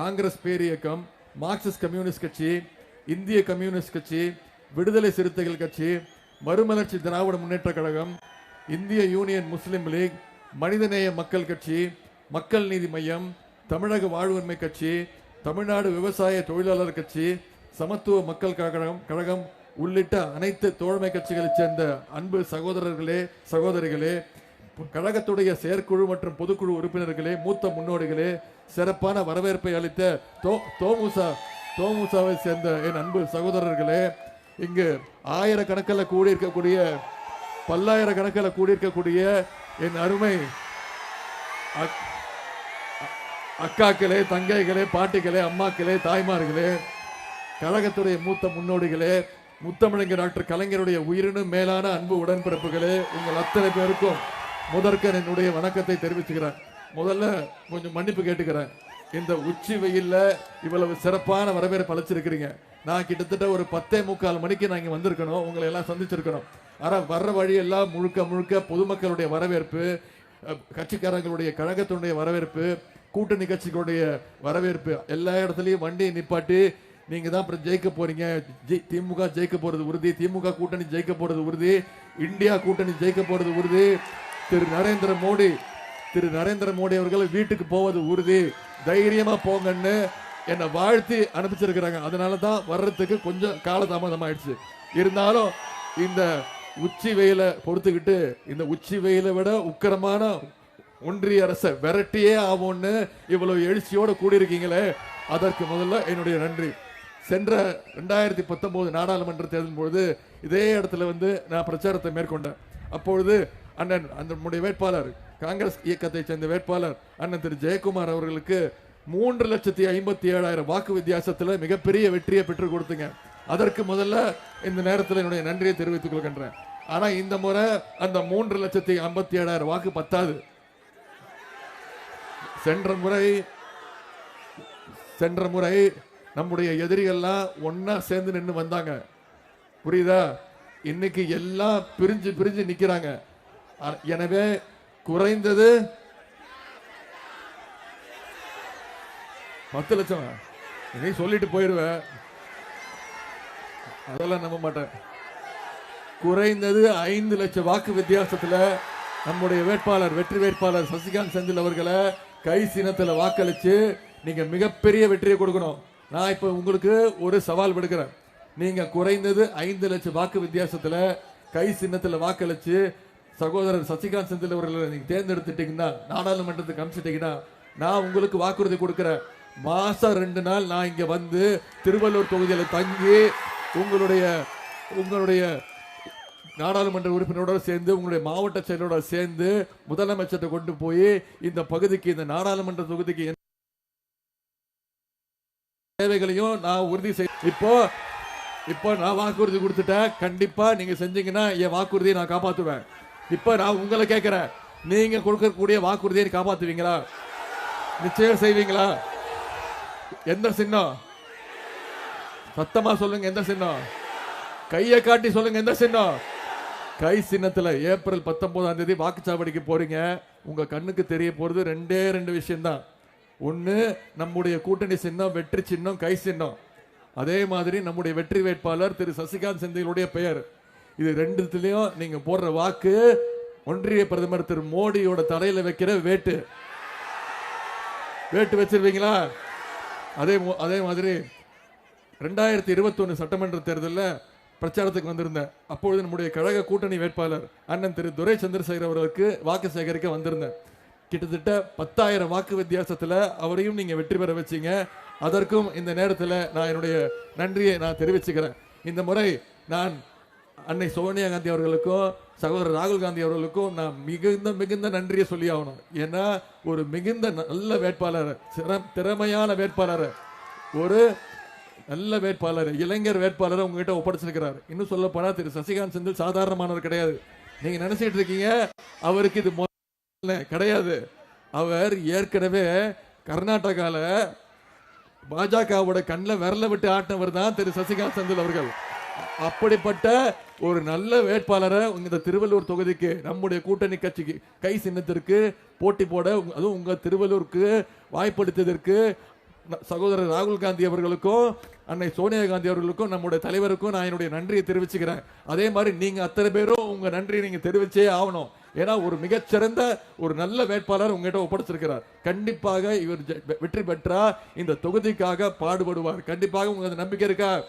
Congress பேரியக்கம் Marxist communist கட்சி இந்திய communist கட்சி விடுதலை சிறுத்தைகள் கட்சி மறுமலர்ச்சி திராவிட முன்னேற்ற கழகம் இந்திய யூனியன் முஸ்லிம் லீக் மனிதநேய மக்கள் கட்சி மக்கள் நீதி மையம் தமிழக வாழ்வுரிமை கட்சி தமிழ்நாடு விவசாய தொழிலாளர் கட்சி சமத்துவ மக்கள் கழகம் கழகம் உள்ளிட்ட அனைத்து தோழமை கட்சிகளைச் சேர்ந்த அன்பு சகோதரர்களே சகோதரிகளே கழகத்துடைய செயற்குழு மற்றும் பொதுக்குழு உறுப்பினர்களே மூத்த முன்னோடிகளே சிறப்பான வரவேற்பை அளித்த தோ தோமுசா தோமுசாவை சேர்ந்த என் அன்பு சகோதரர்களே இங்கு ஆயிரக்கணக்கில் கூடியிருக்கக்கூடிய பல்லாயிரக்கணக்கில் கூடியிருக்கக்கூடிய என் அருமை அக்- அக்காக்களே தங்கைகளே பாட்டிகளே அம்மாக்களே தாய்மார்களே கழகத்துடைய மூத்த முன்னோடிகளே முத்தமிழங்க டாக்டர் கலைஞருடைய உயிரினும் மேலான அன்பு உடன்பிறப்புகளே உங்கள் அத்தனை பேருக்கும் முதற்கன் என்னுடைய வணக்கத்தை தெரிவிச்சுக்கிறேன். முதல்ல கொஞ்சம் மன்னிப்பு கேட்டுக்கிறேன். இந்த உச்சி வெயில்ல இவ்வளவு சிறப்பான வரவேற்பு அழைச்சிருக்கிறீங்க நான் கிட்டத்தட்ட ஒரு பத்தே முக்கால் மணிக்கு நான் இங்கே வந்திருக்கணும். உங்களை எல்லாம் சந்திச்சிருக்கணும். ஆனால் வர்ற வழியெல்லாம் முழுக்க முழுக்க பொதுமக்களுடைய வரவேற்பு கட்சிக்காரங்களுடைய கழகத்தினுடைய வரவேற்பு கூட்டணி கட்சிகளுடைய வரவேற்பு எல்லா இடத்துலையும் வண்டியை நிப்பாட்டி நீங்கள் தான் அப்புறம் ஜெயிக்க போறீங்க. ஜெய்- திமுக ஜெயிக்க போகிறது உறுதி. திமுக கூட்டணி ஜெயிக்க போகிறது உறுதி. இந்தியா கூட்டணி ஜெயிக்க போகிறது உறுதி. திரு நரேந்திர மோடி திரு நரேந்திர மோடி அவர்கள் வீட்டுக்கு போவது உறுதி. தைரியமா போங்கன்னு என்னை வாழ்த்தி அனுப்பிச்சிருக்கிறாங்க. அதனால தான் வர்றதுக்கு கொஞ்சம் காலதாமதம் ஆயிடுச்சு இருந்தாலும் இந்த உச்சி வெயில பொறுத்துக்கிட்டு இந்த உச்சி வெயிலை விட உக்கிரமான ஒன்றிய அரசை விரட்டியே ஆகும்னு இவ்வளவு எழுச்சியோட கூடியிருக்கீங்களே. அதற்கு முதல்ல என்னுடைய நன்றி. சென்ற ரெண்டாயிரத்தி பத்தொன்பது நாடாளுமன்ற தேர்தல் பொழுது இதே இடத்துல வந்து நான் பிரச்சாரத்தை மேற்கொண்டேன். அப்பொழுது அண்ணன் அந்த நம்முடைய வேட்பாளர் காங்கிரஸ் இயக்கத்தை சேர்ந்த வேட்பாளர் அண்ணன் திரு ஜெயக்குமார் அவர்களுக்கு மூன்று லட்சத்தி ஐம்பத்தி ஏழாயிரம் வாக்கு வித்தியாசத்தில் மிகப்பெரிய வெற்றியை பெற்றுக் கொடுத்துங்க. அதற்கு முதல்ல இந்த நேரத்தில் என்னுடைய நன்றியை தெரிவித்துக் கொள்கின்றேன். ஆனால் இந்த முறை அந்த மூன்று லட்சத்தி ஐம்பத்தி ஏழாயிரம் வாக்கு பத்தாது. சென்ற முறை சென்ற முறை நம்முடைய எதிரிகள்லாம் ஒன்னா சேர்ந்து நின்று வந்தாங்க. புரியுதா? இன்னைக்கு எல்லாம் பிரிஞ்சு பிரிஞ்சு நிற்கிறாங்க எனவே குறைந்தது பத்து லட்சம். நீ சொல்லிட்டு போயிருவ. அதெல்லாம் நம்ப மாட்டேன். குறைந்தது ஐந்து லட்சம் வாக்கு வித்தியாசத்துல நம்முடைய வேட்பாளர் வெற்றி வேட்பாளர் சசிகாந்த் செந்தில் அவர்களை கை சின்னத்தில் வாக்களிச்சு நீங்க மிகப்பெரிய வெற்றியை கொடுக்கணும். நான் இப்ப உங்களுக்கு ஒரு சவால் விடுக்கிறேன். நீங்க குறைந்தது ஐந்து லட்சம் வாக்கு வித்தியாசத்துல கை சின்னத்துல வாக்களிச்சு சகோதரர் சசிகாந்த் செந்தில் அவர்களை நீங்க தேர்ந்தெடுத்துட்டீங்கன்னா நாடாளுமன்றத்துக்கு அனுப்பிச்சிட்டீங்கன்னா நான் உங்களுக்கு வாக்குறுதி கொடுக்குறேன். மாசம் ரெண்டு நாள் நான் இங்க வந்து திருவள்ளூர் தொகுதியில் தங்கி உங்களுடைய உங்களுடைய நாடாளுமன்ற உறுப்பினரோட சேர்ந்து உங்களுடைய மாவட்ட செயலரோட சேர்ந்து முதலமைச்சர்கிட்ட கொண்டு போய் இந்த பகுதிக்கு இந்த நாடாளுமன்ற தொகுதிக்கு என்ன தேவைகளையும் நான் உறுதி செய் இப்போ இப்போ நான் வாக்குறுதி கொடுத்துட்டேன். கண்டிப்பா நீங்க செஞ்சீங்கன்னா என் வாக்குறுதியை நான் காப்பாத்துவேன். இப்போ நான் உங்களை கேட்கிறேன் நீங்க கொடுக்கக்கூடிய வாக்குறுதியை காப்பாத்துவீங்களா? நிச்சயம் செய்வீங்களா? எந்த சின்னம்? சத்தமா சொல்லுங்க எந்த சின்னம்? கையை காட்டி சொல்லுங்க எந்த சின்னம்? கை சின்னத்துல ஏப்ரல் பத்தொன்பதாம் தேதி வாக்குச்சாவடிக்கு போறீங்க. உங்க கண்ணுக்கு தெரிய போறது ரெண்டே ரெண்டு விஷயம்தான். ஒண்ணு நம்முடைய கூட்டணி சின்னம் வெற்றி சின்னம் கை சின்னம். அதே மாதிரி நம்முடைய வெற்றி வேட்பாளர் திரு சசிகாந்த் செந்திலுடைய பெயர். இது ரெண்டுத்துலேயும் நீங்க போடுற வாக்கு ஒன்றிய பிரதமர் திரு மோடியோட தலையில வைக்கிற வேட்டு. வேட்டு வச்சிருவீங்களா? அதே அதே மாதிரி ரெண்டாயிரத்தி இருபத்தொன்னு சட்டமன்ற தேர்தலில் பிரச்சாரத்துக்கு வந்திருந்தேன். அப்பொழுது நம்முடைய கழக கூட்டணி வேட்பாளர் அண்ணன் திரு துரை சந்திரசேகர் அவர்களுக்கு வாக்கு சேகரிக்க வந்திருந்தேன். கிட்டத்தட்ட பத்தாயிரம் வாக்கு வித்தியாசத்தில் அவரையும் நீங்கள் வெற்றி பெற வச்சீங்க. அதற்கும் இந்த நேரத்தில் நான் என்னுடைய நன்றியை நான் தெரிவிச்சுக்கிறேன். இந்த முறை நான் அன்னை சோனியா காந்தி அவர்களுக்கும் சகோதரர் ராகுல் காந்தி அவர்களுக்கும் நான் மிகுந்த மிகுந்த நன்றியை சொல்லி ஆகணும் ஏன்னா ஒரு மிகுந்த நல்ல வேட்பாளர் சிற- திறமையான வேட்பாளர். ஒரு நல்ல வேட்பாளர் இளைஞர் வேட்பாளரை உங்ககிட்ட ஒப்படைச்சிருக்கிறார். இன்னும் சொல்ல திரு சசிகாந்த் செந்தில் சாதாரணமானவர் கிடையாது. நீங்க நினைச்சிட்டு இருக்கீங்க அவருக்கு இது முதல்ல கிடையாது. அவர் ஏற்கனவே கர்நாடகாவில் பாஜகவோட கண்ணில் விரல விட்டு ஆட்டினவர் தான் திரு சசிகாந்த் செந்தில் அவர்கள். அப்படிப்பட்ட ஒரு நல்ல வேட்பாளரை இந்த திருவள்ளூர் தொகுதிக்கு நம்முடைய கூட்டணி கட்சிக்கு கை சின்னத்திற்கு போட்டி போட அதுவும் உங்கள் திருவள்ளூருக்கு வாய்ப்படுத்தியதற்கு சகோதரர் ராகுல் காந்தி அவர்களுக்கும் அன்னை சோனியா காந்தி அவர்களுக்கும் நம்முடைய தலைவருக்கும் நான் என்னுடைய நன்றியை தெரிவிச்சுக்கிறேன். அதே மாதிரி நீங்கள் அத்தனை பேரும் உங்கள் நன்றியை நீங்கள் தெரிவிச்சே ஆகணும். ஏன்னா ஒரு மிகச்சிறந்த ஒரு நல்ல வேட்பாளர் உங்ககிட்ட ஒப்படைச்சிருக்கிறார். கண்டிப்பாக இவர் ஜெ- வெ- வெற்றி பெற்றா இந்த தொகுதிக்காக பாடுபடுவார். கண்டிப்பாக உங்களுக்கு நம்பிக்கை இருக்கா?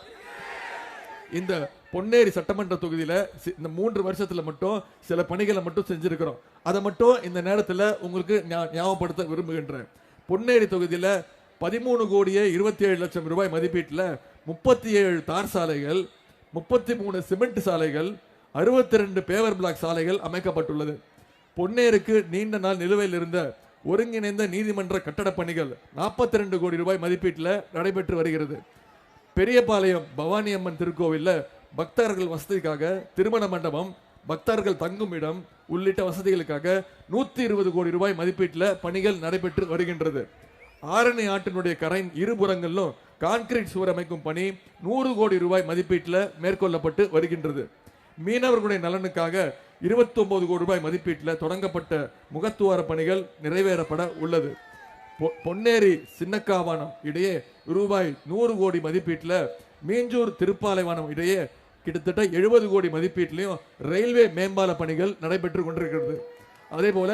இந்த பொன்னேரி சட்டமன்ற தொகுதியில் சி- இந்த மூன்று வருஷத்தில் மட்டும் சில பணிகளை மட்டும் செஞ்சுருக்கிறோம். அதை மட்டும் இந்த நேரத்தில் உங்களுக்கு ஞா- ஞாபகப்படுத்த விரும்புகின்றேன். பொன்னேரி தொகுதியில் பதிமூணு கோடியே இருபத்தி ஏழு லட்சம் ரூபாய் மதிப்பீட்டில் முப்பத்தி ஏழு தார் சாலைகள் முப்பத்தி மூணு சிமெண்ட் சாலைகள் அறுபத்தி ரெண்டு பேவர் பிளாக் சாலைகள் அமைக்கப்பட்டுள்ளது. பொன்னேருக்கு நீண்ட நாள் நிலுவையில் இருந்த ஒருங்கிணைந்த நீதிமன்ற கட்டடப் பணிகள் நாற்பத்தி ரெண்டு கோடி ரூபாய் மதிப்பீட்டில் நடைபெற்று வருகிறது. பெரியபாளையம் பவானி அம்மன் திருக்கோவிலில் பக்தர்கள் வசதிக்காக திருமண மண்டபம் பக்தர்கள் தங்கும் இடம் உள்ளிட்ட வசதிகளுக்காக நூற்றி இருபது கோடி ரூபாய் மதிப்பீட்டில் பணிகள் நடைபெற்று வருகின்றது. ஆரணி ஆற்றினுடைய கரையின் இருபுறங்களிலும் கான்கிரீட் சுவர் அமைக்கும் பணி நூறு கோடி ரூபாய் மதிப்பீட்டில் மேற்கொள்ளப்பட்டு வருகின்றது. மீனவர்களுடைய நலனுக்காக 29 கோடி ரூபாய் மதிப்பீட்டில் தொடங்கப்பட்ட முகத்துவார பணிகள் நிறைவேறப்பட உள்ளது. பொன்னேரி சின்னக்காவானம் இடையே ரூபாய் நூறு கோடி மதிப்பீட்டில் மீஞ்சூர் திருப்பாலைவனம் இடையே கிட்டத்தட்ட எழுபது கோடி மதிப்பீட்டிலையும் ரயில்வே மேம்பால பணிகள் நடைபெற்று கொண்டிருக்கிறது. அதே போல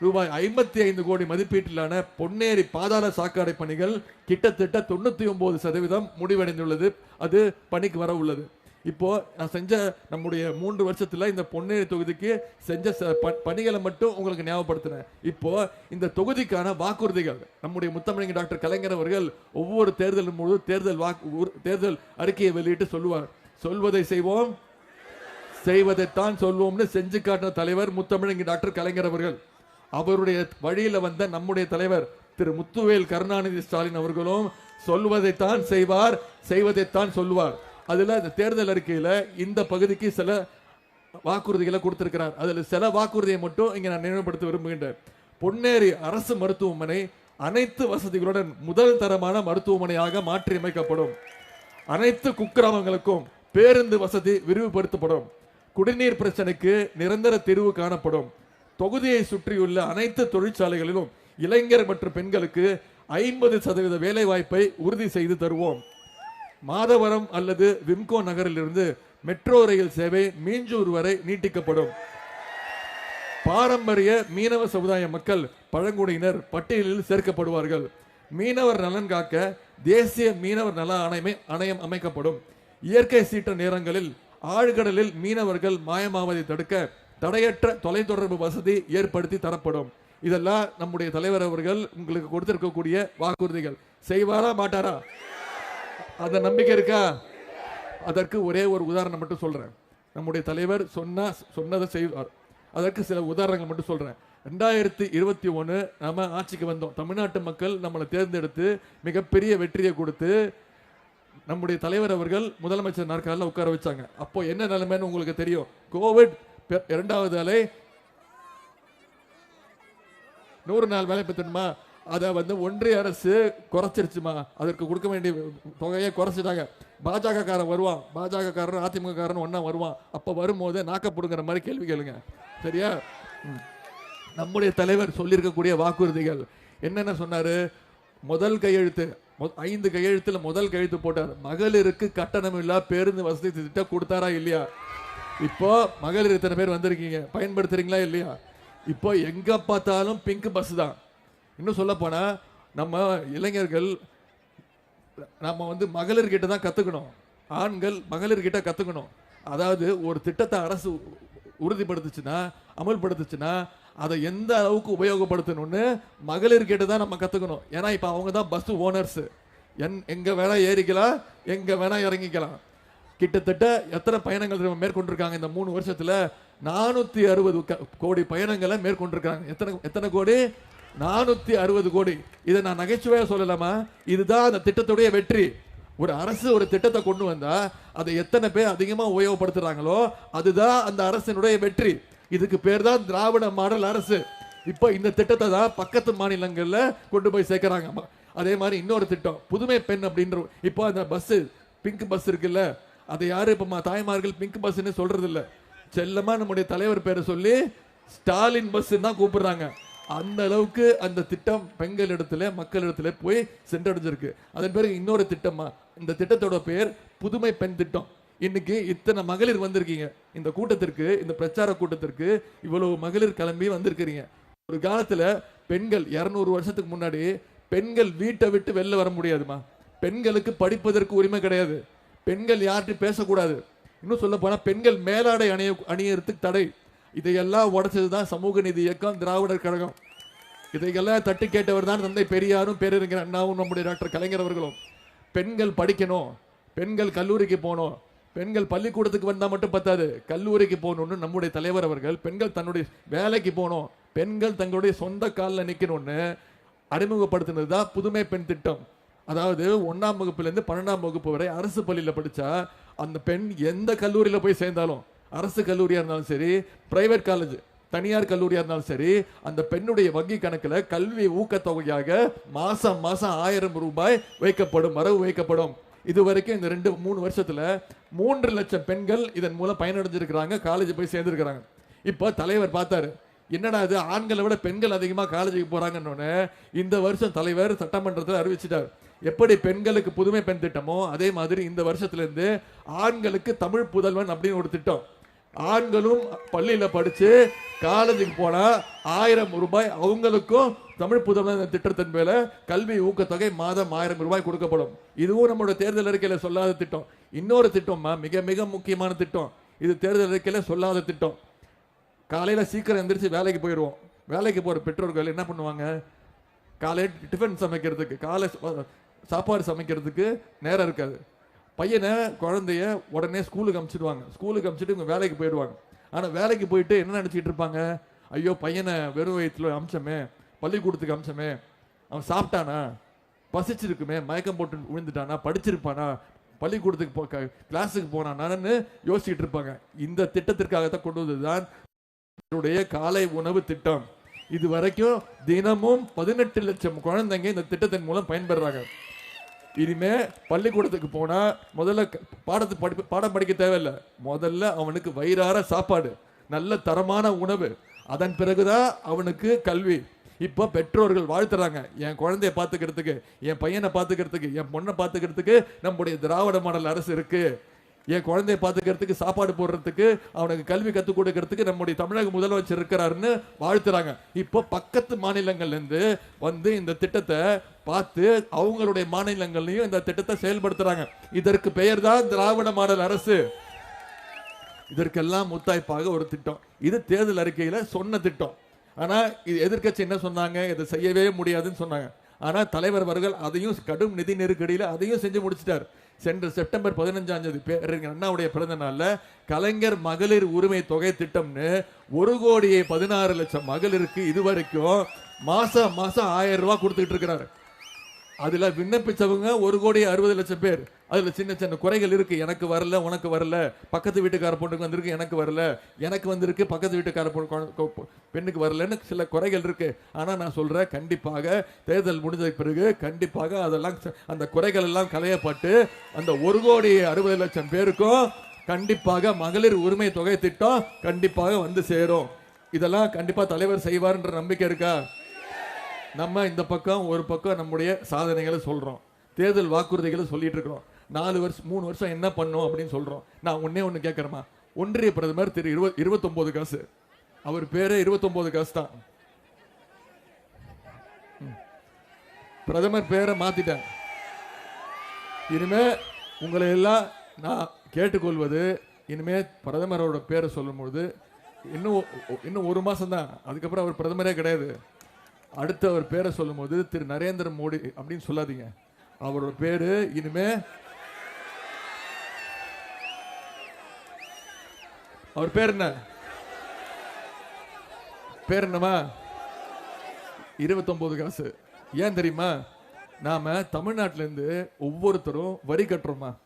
ரூபாய் ஐம்பத்தி ஐந்து கோடி மதிப்பீட்டிலான பொன்னேரி பாதாள சாக்கடை பணிகள் கிட்டத்தட்ட தொண்ணூத்தி ஒன்பது சதவீதம் முடிவடைந்துள்ளது. அது பணிக்கு வர உள்ளது. இப்போ நான் செஞ்ச நம்முடைய மூன்று வருஷத்துல இந்த பொன்னேரி தொகுதிக்கு செஞ்ச ச- ப- பணிகளை மட்டும் உங்களுக்கு ஞாபகப்படுத்தினேன் இப்போ இந்த தொகுதிக்கான வாக்குறுதிகள் நம்முடைய முத்தமிழங்க டாக்டர் கலைஞர் அவர்கள் ஒவ்வொரு தேர்தலும் போது தேர்தல் வாக்கு தேர்தல் அறிக்கையை வெளியிட்டு சொல்லுவார். சொல்வதை செய்வோம் செய்வதைத்தான் சொல்வோம்னு செஞ்சு காட்டின தலைவர் முத்தமிழங்க டாக்டர் கலைஞர் அவர்கள். அவருடைய வழியில வந்த நம்முடைய தலைவர் திரு முத்துவேல் கருணாநிதி ஸ்டாலின் அவர்களும் சொல்வதைத்தான் செய்வார் செய்வதைத்தான் சொல்லுவார். அதில் இந்த தேர்தல் அறிக்கையில் இந்த பகுதிக்கு சில வாக்குறுதிகளை கொடுத்திருக்கிறார். அதில் சில வாக்குறுதியை மட்டும் இங்கே நான் நினைவுபடுத்த விரும்புகின்றேன். பொன்னேரி அரசு மருத்துவமனை அனைத்து வசதிகளுடன் முதல் தரமான மருத்துவமனையாக மாற்றியமைக்கப்படும். அனைத்து குக்கிராமங்களுக்கும் பேருந்து வசதி விரிவுபடுத்தப்படும். குடிநீர் பிரச்சனைக்கு நிரந்தர தீர்வு காணப்படும். தொகுதியை சுற்றியுள்ள அனைத்து தொழிற்சாலைகளிலும் இளைஞர் மற்றும் பெண்களுக்கு ஐம்பது சதவீத வேலை வாய்ப்பை உறுதி செய்து தருவோம். மாதவரம் அல்லது விம்கோ நகரிலிருந்து மெட்ரோ ரயில் சேவை மீஞ்சூர் வரை நீட்டிக்கப்படும். பாரம்பரிய மீனவ சமுதாய மக்கள் பழங்குடியினர் பட்டியலில் சேர்க்கப்படுவார்கள். மீனவர் நலன் காக்க தேசிய மீனவர் நல ஆணையமே ஆணையம் அமைக்கப்படும். இயற்கை சீற்ற நேரங்களில் ஆழ்கடலில் மீனவர்கள் மாயமாவதை தடுக்க தடையற்ற தொலைத்தொடர்பு வசதி ஏற்படுத்தி தரப்படும். இதெல்லாம் நம்முடைய தலைவர் அவர்கள் உங்களுக்கு கொடுத்திருக்கக்கூடிய வாக்குறுதிகள். செய்வாரா மாட்டாரா? அந்த நம்பிக்கை இருக்கா? அதற்கு ஒரே ஒரு உதாரணம் மட்டும் சொல்கிறேன் நம்முடைய தலைவர் சொன்னா சொன்னதை செய்வார் அதற்கு சில உதாரணங்கள் மட்டும் சொல்கிறேன் ரெண்டாயிரத்தி இருபத்தி ஒன்று நம்ம ஆட்சிக்கு வந்தோம். தமிழ்நாட்டு மக்கள் நம்மளை தேர்ந்தெடுத்து மிகப்பெரிய வெற்றியை கொடுத்து நம்முடைய தலைவர் அவர்கள் முதலமைச்சர் நாற்காலில் உட்கார வச்சாங்க. அப்போ என்ன நிலைமைன்னு உங்களுக்கு தெரியும். கோவிட் பெ- இரண்டாவது அலை நூறு நாள் வேலை பெற்றணுமா அதை வந்து ஒன்றிய அரசு குறைச்சிருச்சுமா? அதற்கு கொடுக்க வேண்டிய தொகையை குறைச்சிட்டாங்க. பாஜக காரன் வருவான். பாஜக காரன் அதிமுக காரன் ஒன்றா வருவான். அப்போ வரும்போது நாக்கப்படுங்கிற மாதிரி கேள்வி கேளுங்க. சரியா? ம். நம்முடைய தலைவர் சொல்லியிருக்கக்கூடிய வாக்குறுதிகள். என்னென்ன சொன்னார்? முதல் கையெழுத்து ஐந்து கையெழுத்தில் முதல் கையெழுத்து போட்டார். மகளிருக்கு கட்டணம் இல்லா பேருந்து வசதி திட்டம் கொடுத்தாரா இல்லையா? இப்போ மகளிர் இத்தனை பேர் வந்திருக்கீங்க? பயன்படுத்துறீங்களா இல்லையா? இப்போ எங்க பார்த்தாலும் பிங்க் பஸ் தான். இன்னும் சொல்ல போனால் நம்ம இளைஞர்கள் நம்ம வந்து மகளிர்கிட்ட தான் கற்றுக்கணும் ஆண்கள் மகளிர்கிட்ட கற்றுக்கணும் அதாவது ஒரு திட்டத்தை அரசு உறுதிப்படுத்துச்சுன்னா அமல்படுத்துச்சுன்னா அதை எந்த அளவுக்கு உபயோகப்படுத்தணும்னு மகளிர்கிட்ட தான் நம்ம கற்றுக்கணும் ஏன்னா இப்போ அவங்க தான் பஸ் ஓனர்ஸு என் எங்கே வேணால் ஏறிக்கலாம் எங்கே வேணால் இறங்கிக்கலாம். கிட்டத்தட்ட எத்தனை பயணங்கள் தெரியுமா மேற்கொண்டிருக்காங்க இந்த மூணு வருஷத்தில்? நானூற்றி அறுபது கோடி பயணங்களை மேற்கொண்டிருக்காங்க எத்தனை எத்தனை கோடி? நானூத்தி அறுபது கோடி. இதை நான் நகைச்சுவையா சொல்லலாமா? இதுதான் அந்த திட்டத்துடைய வெற்றி. ஒரு அரசு ஒரு திட்டத்தை கொண்டு வந்தா அதை எத்தனை பேர் அதிகமா உபயோகப்படுத்துறாங்களோ அதுதான் அந்த அரசினுடைய வெற்றி. இதுக்கு பேர் தான் திராவிட மாடல் அரசு. இப்போ இந்த திட்டத்தை தான் பக்கத்து மாநிலங்கள்ல கொண்டு போய் சேர்க்கிறாங்க. அதே மாதிரி இன்னொரு திட்டம் புதுமை பெண் அப்படின்ற இப்போ அந்த பஸ் பிங்க் பஸ் இருக்குல்ல அதை யாரு இப்ப தாய்மார்கள் பிங்க் பஸ்ன்னு சொல்றது இல்ல செல்லமா நம்முடைய தலைவர் பேரை சொல்லி ஸ்டாலின் பஸ் தான் கூப்பிடுறாங்க. அந்த அளவுக்கு அந்த திட்டம் பெண்கள் இடத்துல மக்கள் இடத்துல போய் சென்றடைஞ்சிருக்கு. அதன் பிறகு இன்னொரு திட்டமா? இந்த திட்டத்தோட பேர் புதுமை பெண் திட்டம். இன்னைக்கு இத்தனை மகளிர் வந்திருக்கீங்க. இந்த கூட்டத்திற்கு இந்த பிரச்சார கூட்டத்திற்கு இவ்வளவு மகளிர் கிளம்பி வந்திருக்கிறீங்க. ஒரு காலத்துல பெண்கள் இரநூறு வருஷத்துக்கு முன்னாடி பெண்கள் வீட்டை விட்டு வெளில வர முடியாதுமா? பெண்களுக்கு படிப்பதற்கு உரிமை கிடையாது. பெண்கள் யார்கிட்டையும் பேசக்கூடாது. இன்னும் சொல்ல போனா பெண்கள் மேலாடை அணிய அணியறதுக்கு தடை. இதையெல்லாம் உடைச்சது தான் சமூக நீதி இயக்கம் திராவிடர் கழகம். இதையெல்லாம் தட்டி கேட்டவர் தான் தந்தை பெரியாரும் பேரறிஞர் அண்ணாவும் நம்முடைய டாக்டர் கலைஞர் அவர்களும். பெண்கள் படிக்கணும் பெண்கள் கல்லூரிக்கு போகணும். பெண்கள் பள்ளிக்கூடத்துக்கு வந்தால் மட்டும் பத்தாது கல்லூரிக்கு போகணும்னு நம்முடைய தலைவர் அவர்கள் பெண்கள் தன்னுடைய வேலைக்கு போகணும் பெண்கள் தங்களுடைய சொந்த காலில் நிற்கணும்னு அறிமுகப்படுத்தினது தான் புதுமை பெண் திட்டம். அதாவது ஒன்றாம் வகுப்புலேருந்து பன்னெண்டாம் வகுப்பு வரை அரசு பள்ளியில் படித்தா அந்த பெண் எந்த கல்லூரியில் போய் சேர்ந்தாலும் அரசு கல்லூரியாக இருந்தாலும் சரி பிரைவேட் காலேஜ் தனியார் கல்லூரியாக இருந்தாலும் சரி அந்த பெண்ணுடைய வங்கி கணக்கில் கல்வி ஊக்கத்தொகையாக மாசம் மாசம் ஆயிரம் ரூபாய் வைக்கப்படும் வரவு வைக்கப்படும். இது வரைக்கும் இந்த ரெண்டு மூணு வருஷத்தில் மூன்று லட்சம் பெண்கள் இதன் மூலம் பயனடைஞ்சிருக்கிறாங்க காலேஜ் போய் சேர்ந்துருக்கிறாங்க. இப்போ தலைவர் பார்த்தாரு என்னடா இது ஆண்களை விட பெண்கள் அதிகமாக காலேஜுக்கு போறாங்கன்னு இந்த வருஷம் தலைவர் சட்டமன்றத்தில் அறிவிச்சிட்டார். எப்படி பெண்களுக்கு புதுமை பெண் திட்டமோ அதே மாதிரி இந்த வருஷத்துலேருந்து ஆண்களுக்கு தமிழ் புதல்வன் அப்படின்னு ஒரு திட்டம். ஆண்களும் பள்ளியில் படித்து காலேஜுக்கு போனால் ஆயிரம் ரூபாய் அவங்களுக்கும் தமிழ் புதல்வன் திட்டத்தின் மேல கல்வி ஊக்கத்தொகை மாதம் ஆயிரம் ரூபாய் கொடுக்கப்படும். இதுவும் நம்மளோட தேர்தல் அறிக்கையில் சொல்லாத திட்டம். இன்னொரு திட்டம்மா மிக மிக முக்கியமான திட்டம். இது தேர்தல் அறிக்கையில் சொல்லாத திட்டம். காலையில் சீக்கிரம் எந்திரிச்சு வேலைக்கு போயிடுவோம். வேலைக்கு போகிற பெற்றோர்கள் என்ன பண்ணுவாங்க? காலையில் டிஃபன் சமைக்கிறதுக்கு காலை சா- சாப்பாடு சமைக்கிறதுக்கு நேரம் இருக்காது. பையனை குழந்தைய உடனே ஸ்கூலுக்கு அமிச்சிடுவாங்க. ஸ்கூலுக்கு அனுப்பிச்சிட்டு இவங்க வேலைக்கு போயிடுவாங்க. ஆனால் வேலைக்கு போயிட்டு என்ன நினச்சிக்கிட்டு இருப்பாங்க? ஐயோ பையனை வெறும் வயிற்றுல அமிச்சமே பள்ளிக்கூடத்துக்கு அமிச்சமே அவன் சாப்பிட்டானா? பசிச்சிருக்குமே மயக்கம் போட்டு விழுந்துட்டானா? படிச்சிருப்பானா? பள்ளிக்கூடத்துக்கு போ கிளாஸுக்கு போனானான்னு யோசிச்சுட்டு இருப்பாங்க. இந்த திட்டத்திற்காகத்தான் கொண்டு வந்ததுதான் என்னுடைய காலை உணவு திட்டம். இது வரைக்கும் தினமும் பதினெட்டு லட்சம் குழந்தைங்க இந்த திட்டத்தின் மூலம் பயன்பெறாங்க. இனிமே பள்ளிக்கூடத்துக்கு போனா முதல்ல பாடத்து படிப்பு பாடம் படிக்க தேவையில்ல. முதல்ல அவனுக்கு வயிறார சாப்பாடு நல்ல தரமான உணவு. அதன் பிறகுதான் அவனுக்கு கல்வி. இப்போ பெற்றோர்கள் வாழ்த்துறாங்க. என் குழந்தைய பார்த்துக்கிறதுக்கு என் பையனை பார்த்துக்கிறதுக்கு என் பொண்ணை பார்த்துக்கிறதுக்கு நம்முடைய திராவிட மாடல் அரசு இருக்குது என் குழந்தைய பார்த்துக்கிறதுக்கு சாப்பாடு போடுறதுக்கு அவனுக்கு கல்வி கற்றுக் கொடுக்கறதுக்கு நம்முடைய தமிழக முதலமைச்சர் இருக்கிறாருன்னு வாழ்த்துறாங்க. இப்போ பக்கத்து மாநிலங்கள்ல இருந்து வந்து இந்த திட்டத்தை பார்த்து அவங்களுடைய மாநிலங்கள்லையும் இந்த திட்டத்தை செயல்படுத்துறாங்க. இதற்கு பெயர் தான் திராவிட மாடல் அரசு. இதற்கெல்லாம் முத்தாய்ப்பாக ஒரு திட்டம். இது தேர்தல் அறிக்கையில சொன்ன திட்டம். ஆனா இது எதிர்க்கட்சி என்ன சொன்னாங்க? இதை செய்யவே முடியாதுன்னு சொன்னாங்க. ஆனால் தலைவர் அவர்கள் அதையும் கடும் நிதி நெருக்கடியில் அதையும் செஞ்சு முடிச்சிட்டார். சென்ற செப்டம்பர் பதினஞ்சாம் தேதி பேரறிஞர் அண்ணாவுடைய பிறந்த நாளில் கலைஞர் மகளிர் உரிமை தொகை திட்டம்னு ஒரு கோடியே பதினாறு லட்சம் மகளிருக்கு இதுவரைக்கும் மாசம் மாசம் ஆயிரம் ரூபாய் கொடுத்துக்கிட்டு இருக்கிறாரு. அதில் விண்ணப்பிச்சவங்க ஒரு கோடி அறுபது லட்சம் பேர். அதில் சின்ன சின்ன குறைகள் இருக்குது எனக்கு வரல உனக்கு வரல. பக்கத்து வீட்டுக்கார பொண்ணுக்கு வந்திருக்கு எனக்கு வரல. எனக்கு வந்திருக்கு பக்கத்து வீட்டுக்கார பொண்ணு பெண்ணுக்கு வரலன்னு சில குறைகள் இருக்குது ஆனால் நான் சொல்கிறேன் கண்டிப்பாக தேர்தல் முடிஞ்சதுக்கு பிறகு கண்டிப்பாக அதெல்லாம் ச- அந்த குறைகள் எல்லாம் களையப்பட்டு அந்த ஒரு கோடி அறுபது லட்சம் பேருக்கும் கண்டிப்பாக மகளிர் உரிமை தொகை திட்டம் கண்டிப்பாக வந்து சேரும். இதெல்லாம் கண்டிப்பாக தலைவர் செய்வார்ன்ற நம்பிக்கை இருக்கா? நம்ம இந்த பக்கம் ஒரு பக்கம் நம்முடைய சாதனைகளை சொல்கிறோம் தேர்தல் வாக்குறுதிகளை சொல்லிட்டு இருக்கிறோம். நாலு வருஷம் மூணு வருஷம் என்ன பண்ணோம் அப்படின்னு சொல்கிறோம் நான் ஒன்றே ஒன்று கேட்குறேம்மா. ஒன்றிய பிரதமர் திரு இருப இருபத்தொம்போது காசு. அவர் பேரே இருபத்தொம்போது காசு தான். பிரதமர் பேரை மாத்திட்டேன். இனிமே உங்களை எல்லாம் நான் கேட்டுக்கொள்வது இனிமே பிரதமரோட பேரை சொல்லும்பொழுது இன்னும் இன்னும் ஒரு மாதம் தான். அதுக்கப்புறம் அவர் பிரதமரே கிடையாது. அடுத்து அவர் பேரை சொல்லும்போது திரு நரேந்திர மோடி அப்படின்னு சொல்லாதீங்க. அவரோட பேர் இனிமே அவர் பேர் என்ன பேர் என்னமா இருபத்தொம்போது காசு. ஏன் தெரியுமா? நாம தமிழ்நாட்டிலேருந்து ஒவ்வொருத்தரும் வரி கட்டுறோமா?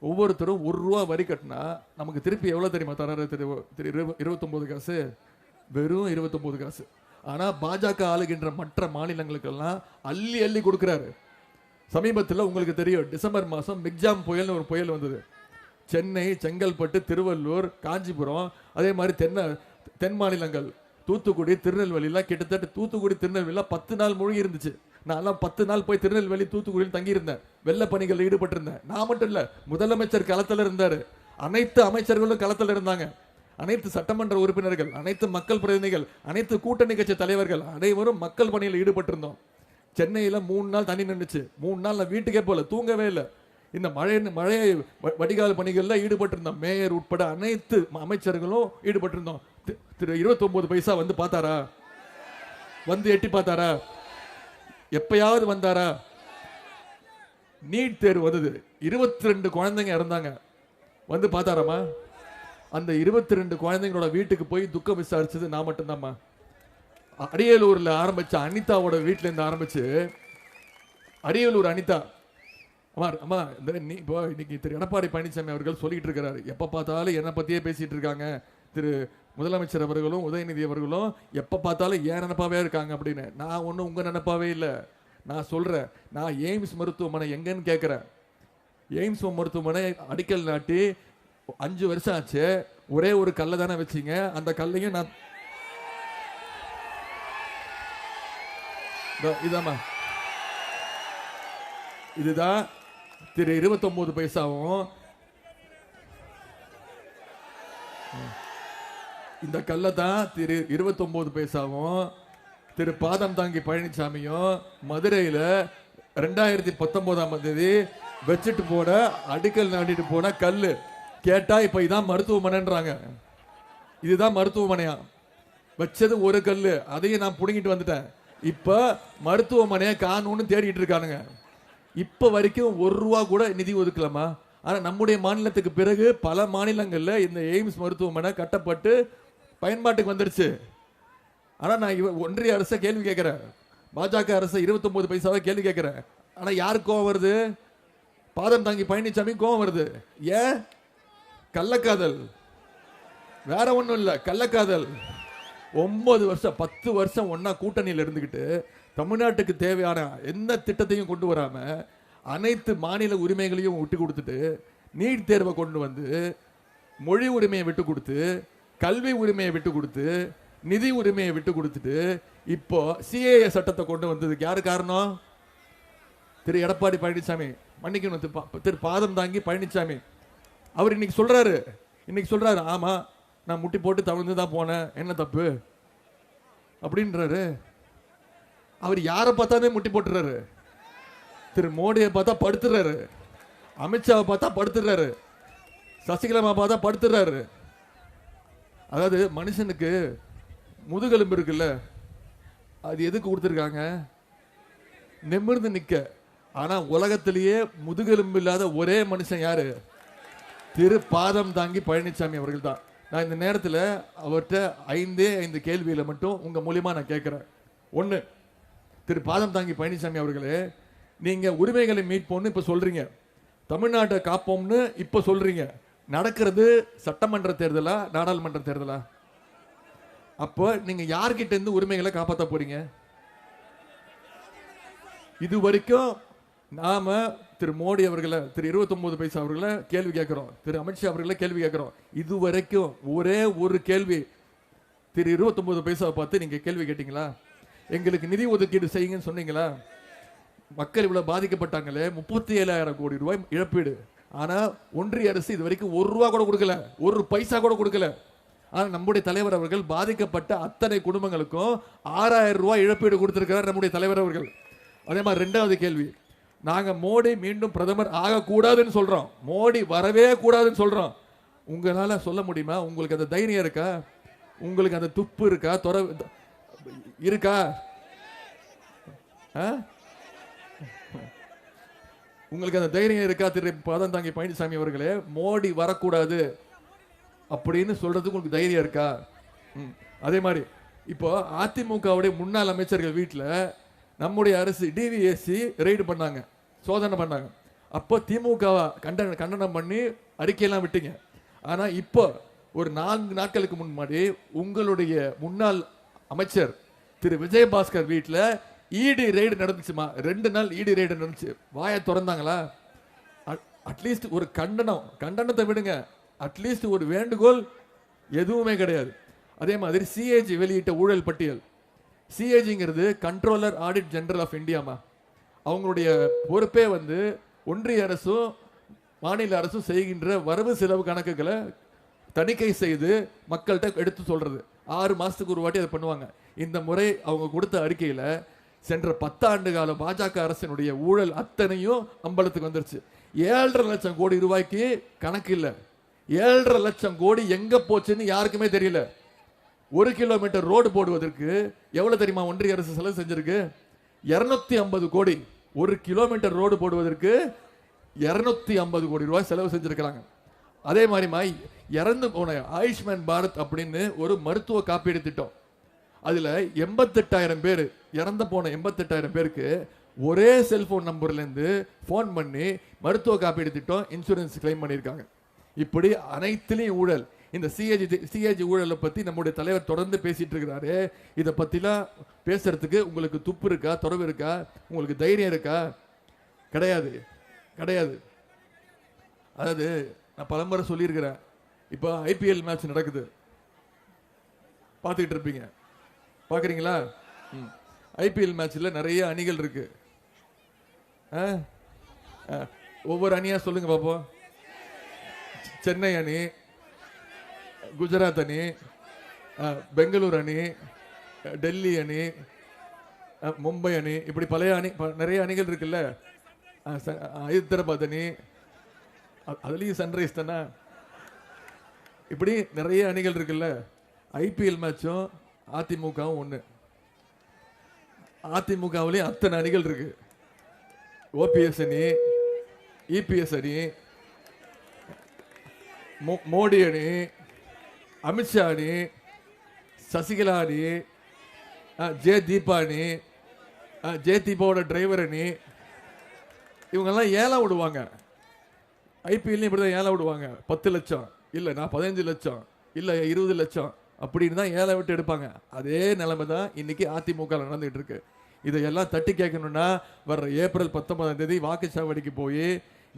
ஒவ்வொருத்தரும் ஒரு ரூபா வரி கட்டினா நமக்கு திருப்பி எவ்வளோ தெரியுமா? தராரு இருபத்தொம்போது இரு- காசு. வெறும் இருபத்தொம்போது காசு. ஆனா பாஜக ஆளுகின்ற மற்ற மாநிலங்களுக்கெல்லாம் அள்ளி அள்ளி கொடுக்குறாரு. சமீபத்தில் உங்களுக்கு தெரியும் டிசம்பர் மாதம் மிக்ஜாம் புயல்னு ஒரு புயல் வந்தது. சென்னை செங்கல்பட்டு திருவள்ளூர் காஞ்சிபுரம் அதே மாதிரி தென்ன தென் மாநிலங்கள் தூத்துக்குடி திருநெல்வேலிலாம் கிட்டத்தட்ட தூத்துக்குடி திருநெல்வேலிலாம் பத்து நாள் மூழ்கி இருந்துச்சு. நான்லாம் பத்து நாள் போய் திருநெல்வேலி தூத்துக்குடியில் தங்கியிருந்தேன். வெள்ள பணிகளில் ஈடுபட்டிருந்தேன். நான் மட்டும் இல்லை முதலமைச்சர் களத்தில் இருந்தார். அனைத்து அமைச்சர்களும் களத்தில் இருந்தாங்க. அனைத்து சட்டமன்ற உறுப்பினர்கள் அனைத்து மக்கள் பிரதிநிதிகள் அனைத்து கூட்டணி கட்சி தலைவர்கள் அனைவரும் மக்கள் பணியில் ஈடுபட்டிருந்தோம். சென்னையில் மூணு நாள் தண்ணி நின்றுச்சு மூணு நாள் நான் வீட்டுக்கே போகல தூங்கவே இல்லை. இந்த மழை மழை வ- வடிகால் பணிகளில் ஈடுபட்டிருந்தோம் மேயர் உட்பட அனைத்து அமைச்சர்களும் ஈடுபட்டிருந்தோம். தி- திரு 29 பைசா வந்து பார்த்தாரா? வந்து எட்டி பார்த்தாரா? எப்பயாவது வந்தாரா? நீட் தேர்வு வந்தது. இருபத்தி ரெண்டு குழந்தைங்க இறந்தாங்க. வந்து பார்த்தாராமா? அந்த இருபத்தி ரெண்டு குழந்தைங்களோட வீட்டுக்கு போய் துக்கம் விசாரிச்சது நான் மட்டும்தாம்மா. அரியலூரில் ஆரம்பித்த அனிதாவோட வீட்டிலேருந்து ஆரம்பித்து அரியலூர் அனிதா அம்மா அம்மா இந்த நீ இப்போ இன்னைக்கு திரு எடப்பாடி பழனிசாமி அவர்கள் சொல்லிட்டு இருக்கிறாரு எப்போ பார்த்தாலும் என்னை பற்றியே பேசிட்டு இருக்காங்க. திரு முதலமைச்சர் அவர்களும் உதயநிதி அவர்களும் எப்போ பார்த்தாலும் ஏன் நினப்பாவே இருக்காங்க அப்படின்னு. நான் ஒன்றும் உங்கள் நினப்பாவே இல்லை. நான் சொல்கிறேன் நான் எய்ம்ஸ் மருத்துவமனை எங்கன்னு கேட்குறேன் எய்ம்ஸ் மருத்துவமனை அடிக்கல் நாட்டி அஞ்சு வருஷம் ஆச்சு. ஒரே ஒரு கல்லை தானே வச்சீங்க. அந்த கல்லையும் நான் இதாம்மா. இதுதான் திரு 29 பைசாவும். இந்த கல்லை தான் திரு 29 பைசாவும். திரு பாதம் தாங்கி பழனிசாமியும் மதுரையில் ரெண்டாயிரத்தி பத்தொன்பதாம் தேதி வச்சுட்டு போன அடிக்கல் நாட்டிட்டு போன கல் கேட்டா இப்ப இதான் மருத்துவமனைன்றாங்க. இதுதான் மருத்துவமனையா? வச்சது ஒரு கல் அதையும் நான் புடுங்கிட்டு வந்துட்டேன். இப்ப மருத்துவமனையை காணும்னு தேடிட்டு இருக்கானுங்க. இப்ப வரைக்கும் ஒரு ரூபா கூட நிதி ஒதுக்கலாமா ஆனா நம்முடைய மாநிலத்துக்கு பிறகு பல மாநிலங்கள்ல இந்த எய்ம்ஸ் மருத்துவமனை கட்டப்பட்டு பயன்பாட்டுக்கு வந்துருச்சு ஆனா நான் இவ ஒன்றிய அரசை கேள்வி கேட்கிறேன். பாஜக அரசு இருபத்தொம்போது பைசாவை கேள்வி கேட்கிறேன். ஆனா யார் கோவம் வருது? பாதம் தாங்கி பழனிசாமி கோவம் வருது. ஏன்? கள்ளக்காதல். வேற ஒன்றும் இல்லை கள்ளக்காதல். ஒன்பது வருஷம் பத்து வருஷம் ஒன்றா கூட்டணியில் இருந்துக்கிட்டு தமிழ்நாட்டுக்கு தேவையான எந்த திட்டத்தையும் கொண்டு வராமல் அனைத்து மாநில உரிமைகளையும் விட்டு கொடுத்துட்டு நீட் தேர்வை கொண்டு வந்து மொழி உரிமையை விட்டு கொடுத்து கல்வி உரிமையை விட்டு கொடுத்து நிதி உரிமையை விட்டு கொடுத்துட்டு இப்போ சிஏஏ சட்டத்தை கொண்டு வந்ததுக்கு யாரு காரணம்? திரு எடப்பாடி பழனிசாமி. மன்னிக்கணும் திரு பா- திரு பாதம் தாங்கி பழனிசாமி. அவர் இன்னைக்கு சொல்றாரு. இன்னைக்கு சொல்றாரு ஆமா நான் முட்டி போட்டு தவிர்த்து தான் போனேன். என்ன தப்பு? அப்படின்றாரு. அவர் யாரை பார்த்தாலே முட்டி போட்டுறாரு. திரு மோடியை பார்த்தா படுத்துறாரு. அமித்ஷாவை பார்த்தா படுத்துறாரு. சசிகலாமா பார்த்தா படுத்துறாரு. அதாவது மனுஷனுக்கு முதுகெலும்பு இருக்குல்ல அது எதுக்கு கொடுத்துருக்காங்க? நிமிர்ந்து நிற்க ஆனால் உலகத்திலேயே முதுகெலும்பு இல்லாத ஒரே மனுஷன் யார்? திரு பாதம் தாங்கி பழனிசாமி அவர்கள் தான் நான் இந்த நேரத்தில் அவர்கிட்ட ஐந்தே ஐந்து கேள்வியில் மட்டும் உங்கள் மூலியமாக நான் கேட்குறேன். ஒன்று திரு பாதம் தாங்கி பழனிசாமி அவர்களே நீங்க உரிமைகளை மீட்போம்னு இப்போ சொல்றீங்க. தமிழ்நாட்டை காப்போம்னு இப்போ சொல்றீங்க. நடக்கிறது சட்டமன்ற தேர்தலா நாடாளுமன்ற தேர்தலா? அப்போ நீங்க யார்கிட்ட இருந்து உரிமைகளை காப்பாற்ற போறீங்க? இது வரைக்கும் நாம திரு மோடி அவர்களை திரு 29 பைசா அவர்களை கேள்வி கேட்குறோம். திரு அமித்ஷா அவர்களை கேள்வி கேட்குறோம். இது வரைக்கும் ஒரே ஒரு கேள்வி. திரு 29 பைசாவை பார்த்து நீங்க கேள்வி கேட்டீங்களா? எங்களுக்கு நிதி ஒதுக்கீடு செய்யுங்கன்னு சொன்னீங்களா? மக்கள் இவ்வளோ பாதிக்கப்பட்டாங்களே முப்பத்தி ஏழாயிரம் கோடி ரூபாய் இழப்பீடு. ஆனால் ஒன்றிய அரசு இது வரைக்கும் ஒரு ரூபா கூட கொடுக்கல. ஒரு பைசா கூட கொடுக்கல. ஆனால் நம்முடைய தலைவர் அவர்கள் பாதிக்கப்பட்ட அத்தனை குடும்பங்களுக்கும் ஆறாயிரம் ரூபாய் இழப்பீடு கொடுத்துருக்கிறார் நம்முடைய தலைவர் அவர்கள். அதே மாதிரி ரெண்டாவது கேள்வி. நாங்கள் மோடி மீண்டும் பிரதமர் ஆகக்கூடாதுன்னு சொல்கிறோம் மோடி வரவே கூடாதுன்னு சொல்கிறோம் உங்களால் சொல்ல முடியுமா? உங்களுக்கு அந்த தைரியம் இருக்கா? உங்களுக்கு அந்த துப்பு இருக்கா? துற இருக்கா ஆ? உங்களுக்கு அந்த தைரியம் இருக்கா திரு பதம் தாங்கி பழனிசாமி அவர்களே மோடி வரக்கூடாது அப்படின்னு சொல்றதுக்கு உங்களுக்கு தைரியம் இருக்கா ம். அதே மாதிரி இப்போ அதிமுகவுடைய முன்னாள் அமைச்சர்கள் வீட்டில் நம்முடைய அரசு டிவிஎஸ்சி ரெய்டு பண்ணாங்க சோதனை பண்ணாங்க அப்போ திமுக கண்டன கண்டனம் பண்ணி அறிக்கையெல்லாம் விட்டீங்க ஆனால் இப்போ ஒரு நான்கு நாட்களுக்கு முன்னாடி உங்களுடைய முன்னாள் அமைச்சர் திரு விஜயபாஸ்கர் வீட்டில் இடி ரெய்டு நடந்துச்சுமா? ரெண்டு நாள் இடி ரெய்டு நடந்துச்சு. வாயை திறந்தாங்களா? அட்லீஸ்ட் ஒரு கண்டனம். கண்டனத்தை விடுங்க. அட்லீஸ்ட் ஒரு வேண்டுகோள் எதுவுமே கிடையாது. அதே மாதிரி சிஏஜி வெளியிட்ட ஊழல் பட்டியல். சிஏஜிங்கிறது கண்ட்ரோலர் ஆடிட் ஜெனரல் ஆஃப் இந்தியாமா அவங்களுடைய பொறுப்பே வந்து ஒன்றிய அரசும் மாநில அரசும் செய்கின்ற வரவு செலவு கணக்குகளை தணிக்கை செய்து மக்கள்கிட்ட எடுத்து சொல்றது. ஆறு மாதத்துக்கு ஒரு வாட்டி அதை பண்ணுவாங்க. இந்த முறை அவங்க கொடுத்த அறிக்கையில் சென்ற பத்தாண்டு கால பாஜக அரசினுடைய ஊழல் அத்தனையும் அம்பலத்துக்கு வந்துருச்சு. ஏழரை லட்சம் கோடி ரூபாய்க்கு கணக்கு இல்லை. ஏழரை லட்சம் கோடி எங்க போச்சுன்னு யாருக்குமே தெரியல. ஒரு கிலோமீட்டர் ரோடு போடுவதற்கு எவ்வளவு தெரியுமா ஒன்றிய அரசு செலவு செஞ்சிருக்கு? இருநூத்தி ஐம்பது கோடி. ஒரு கிலோமீட்டர் ரோடு போடுவதற்கு இருநூத்தி ஐம்பது கோடி ரூபாய் செலவு செஞ்சிருக்கிறாங்க. அதே மாதிரிமா இறந்து போன ஆயுஷ்மான் பாரத் அப்படின்னு ஒரு மருத்துவ காப்பீடு திட்டம். அதில் எண்பத்தெட்டாயிரம் பேர் இறந்து போன எண்பத்தெட்டாயிரம் பேருக்கு ஒரே செல்போன் நம்பர்லேருந்து ஃபோன் பண்ணி மருத்துவ காப்பீடு திட்டம் இன்சூரன்ஸ் கிளைம் பண்ணியிருக்காங்க. இப்படி அனைத்துலேயும் ஊழல். இந்த சிஏஜி சிஏஜி ஊழலை பற்றி நம்முடைய தலைவர் தொடர்ந்து பேசிகிட்டு இருக்கிறாரு. இதை பற்றிலாம் பேசுகிறதுக்கு உங்களுக்கு துப்பு இருக்கா தொடர்பு இருக்கா உங்களுக்கு தைரியம் இருக்கா? கிடையாது. கிடையாது. அதாவது நான் பலமுறை சொல்லியிருக்கிறேன். இப்போ ஐபிஎல் மேட்ச் நடக்குது. பார்த்துக்கிட்டு இருப்பீங்க. பார்க்குறீங்களா? ம். ஐபிஎல் மேட்ச்சில் நிறைய அணிகள் இருக்கு. ஆ? ஆ, ஒவ்வொரு அணியாக சொல்லுங்க பாப்போம். சென்னை அணி குஜராத் அணி ஆ, பெங்களூர் அணி டெல்லி அணி மும்பை அணி இப்படி பழைய அணி ப- நிறைய அணிகள் இருக்குல்ல? ஆ, ஹைதராபாத் அணி அதுலேயும் சன்ரைஸ் தானே? இப்படி நிறைய அணிகள் இருக்குல்ல? ஐபிஎல் மேட்சும் அதிமுகவும் ஒன்று அதிமுகவுலேயும் அத்தனை அணிகள் இருக்கு. ஓபிஎஸ் அணி இபிஎஸ் அணி மோ- மோடி அணி அமித்ஷா அணி சசிகலா அணி ஆ, ஜே தீபா அணி ஆ, ஜே தீபாவோட டிரைவர் அணி இவங்கெல்லாம் ஏலம் விடுவாங்க. ஐபிஎல்லையும் இப்படி தான் ஏழை விடுவாங்க. பத்து லட்சம். இல்லை நான் பதினஞ்சு லட்சம். இல்லை இருபது லட்சம். அப்படின்னு தான் ஏழை விட்டு எடுப்பாங்க. அதே நிலைமை தான் இன்னைக்கு அதிமுக நடந்துகிட்டு இருக்கு. இதையெல்லாம் தட்டி கேட்கணும்னா வர்ற ஏப்ரல் பத்தொன்பதாம் தேதி வாக்குச்சாவடிக்கு போய்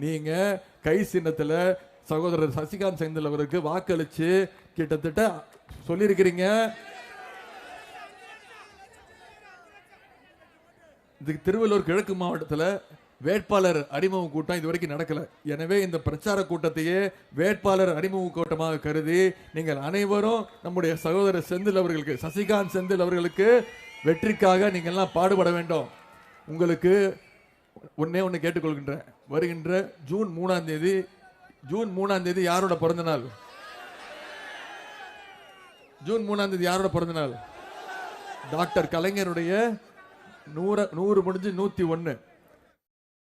நீங்கள் கை சின்னத்தில் சகோதரர் சசிகாந்த் செந்தில் அவருக்கு வாக்களித்து கிட்டத்தட்ட சொல்லியிருக்கிறீங்க. இதுக்கு திருவள்ளூர் கிழக்கு மாவட்டத்தில் வேட்பாளர் அறிமுக கூட்டம் இது வரைக்கும் நடக்கல. எனவே இந்த பிரச்சார கூட்டத்தையே வேட்பாளர் அறிமுக கூட்டமாக கருதி நீங்கள் அனைவரும் நம்முடைய சகோதரர் செந்தில் அவர்களுக்கு சசிகாந்த் செந்தில் அவர்களுக்கு வெற்றிக்காக நீங்கள்லாம் பாடுபட வேண்டும். உங்களுக்கு ஒன்னே ஒன்று கேட்டுக்கொள்கின்றேன். வருகின்ற ஜூன் மூணாம் தேதி ஜூன் மூணாம் தேதி யாரோட பிறந்த நாள்? ஜூன் மூணாம் தேதி யாரோட பிறந்த நாள்? டாக்டர் கலைஞருடைய நூறு நூறு முடிஞ்சு நூற்றி ஒன்று